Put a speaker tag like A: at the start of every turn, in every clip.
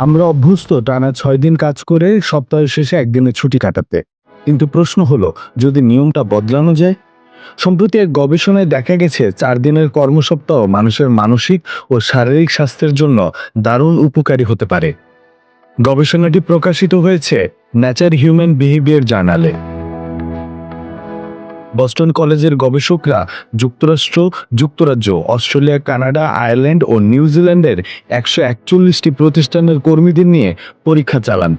A: আমরা অভ্যস্ত, টানা ছয় দিন কাজ করে সপ্তাহের শেষে একদিনে ছুটি কাটাতে। কিন্তু প্রশ্ন হলো, যদি নিয়মটা বদলানো যায়? সম্প্রতি এক গবেষণায় দেখা গেছে, চার দিনের কর্মসপ্তাহ মানুষের মানসিক ও শারীরিক স্বাস্থ্যের জন্য দারুণ উপকারী হতে পারে। গবেষণাটি প্রকাশিত হয়েছে ন্যাচার হিউম্যান বিহেভিয়ার জার্নালে বস্টন কলেজের গবেষকরা যুক্তরাষ্ট্র, যুক্তরাজ্য, অস্ট্রেলিয়া, কানাডা, আয়ারল্যান্ড ও নিউজিল্যান্ডের একশো একচল্লিশটি প্রতিষ্ঠানের কর্মীদের নিয়ে পরীক্ষা চালান।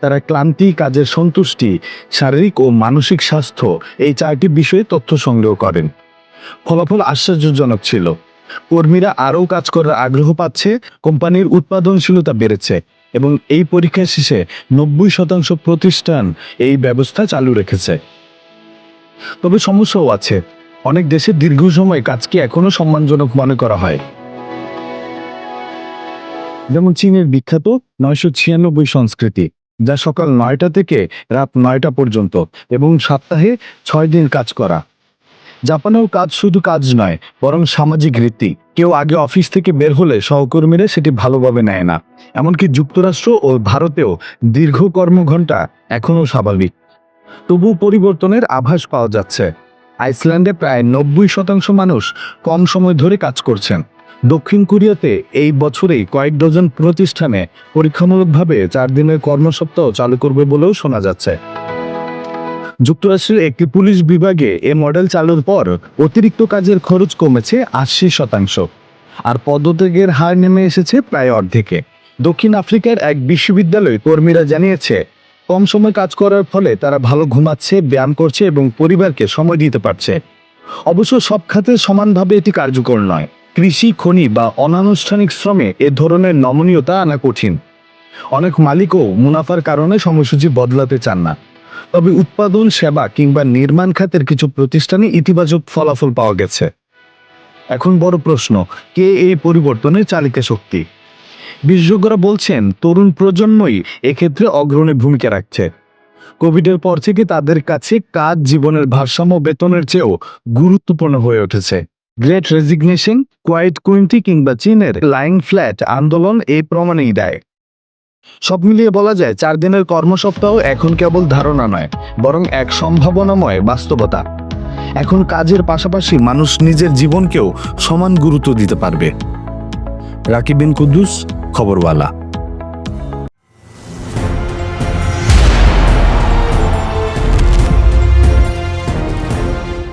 A: তারা ক্লান্তি, কাজের সন্তুষ্টি, শারীরিক ও মানসিক স্বাস্থ্য এই চারটি বিষয়ে তথ্য সংগ্রহ করেন। ফলাফল আশ্চর্যজনক ছিল। কর্মীরা আরও কাজ করার আগ্রহ পাচ্ছে, কোম্পানির উৎপাদনশীলতা বেড়েছে এবং এই পরীক্ষা শেষে নব্বই শতাংশ প্রতিষ্ঠান এই ব্যবস্থা চালু রেখেছে। তবে সমস্যাও আছে। অনেক দেশে দীর্ঘ সময় কাজকে এখনও সম্মানজনক মনে করা হয়। যেমন চীনের বিখ্যাত নয়শো ছিয়ানব্বই সংস্কৃতি, যা সকাল নয়টা থেকে রাত নয়টা পর্যন্ত এবং সপ্তাহে ছয় দিন কাজ করা। জাপানেও কাজ শুধু কাজ নয়, বরং সামাজিক রীতি। কেউ আগে অফিস থেকে বের হলে সহকর্মীরা সেটি ভালোভাবে নেয় না। এমনকি যুক্তরাষ্ট্র ও ভারতেও দীর্ঘ কর্মঘণ্টা এখনও স্বাভাবিক। তবু পরিবর্তনের আভাস পাওয়া যাচ্ছে। আইসল্যান্ডে প্রায় নব্বই শতাংশ মানুষ কম সময় ধরে কাজ করছেন। দক্ষিণ কোরিয়াতে এই বছরেই কয়েক ডজন প্রতিষ্ঠানে পরীক্ষামূলকভাবে চার দিনের কর্মসপ্তাহ চালু করবে বলেও শোনা যাচ্ছে। যুক্তরাষ্ট্রের একটি পুলিশ বিভাগে এ মডেল চালুর পর অতিরিক্ত কাজের খরচ কমেছে আশি শতাংশ। আর পদত্যাগের হার নেমে এসেছে প্রায় অর্ধেকে। দক্ষিণ আফ্রিকার এক বিশ্ববিদ্যালয় কর্মীরা জানিয়েছে কম সময় কাজ করার ফলে তারা ভালো ঘুমাচ্ছে, ব্যায়াম করছে এবং পরিবারকে সময় দিতে পারছে। অবশ্য সব খাতে সমানভাবে এটি কার্যকর নয়। কৃষি, খনি বা অনানুষ্ঠানিক শ্রমে এ ধরনের নমনীয়তা আনা কঠিন। অনেক মালিকও মুনাফার কারণে সময়সূচি বদলাতে চান না। তবে উৎপাদন, সেবা কিংবা নির্মাণ খাতের কিছু প্রতিষ্ঠানে ইতিবাচক ফলাফল পাওয়া গেছে। এখন বড় প্রশ্ন, কে এই পরিবর্তনের চালিকা শক্তি? বিশেষজ্ঞরা বলছেন, তরুণ প্রজন্মই এক্ষেত্রে অগ্রণী ভূমিকা রাখছে। কোভিডের পর থেকে তাদের কাছে কাজ, জীবনের ভারসাম্য, বেতনের চেয়েও গুরুত্বপূর্ণ হয়ে উঠেছে। গ্রেট রেজিগনেশন, কোয়াইট কুইন্টি কিংবা চীনের লাইং ফ্ল্যাট আন্দোলন এই প্রমাণেই দেয়। সব মিলিয়ে বলা যায়, চার দিনের কর্মসপ্তাহ এখন কেবল ধারণা নয়, বরং এক সম্ভাবনাময় বাস্তবতা। এখন কাজের পাশাপাশি মানুষ নিজের জীবনকেও সমান গুরুত্ব দিতে পারবে। রাকিবিন কুদ্দুস খবরওয়ালা।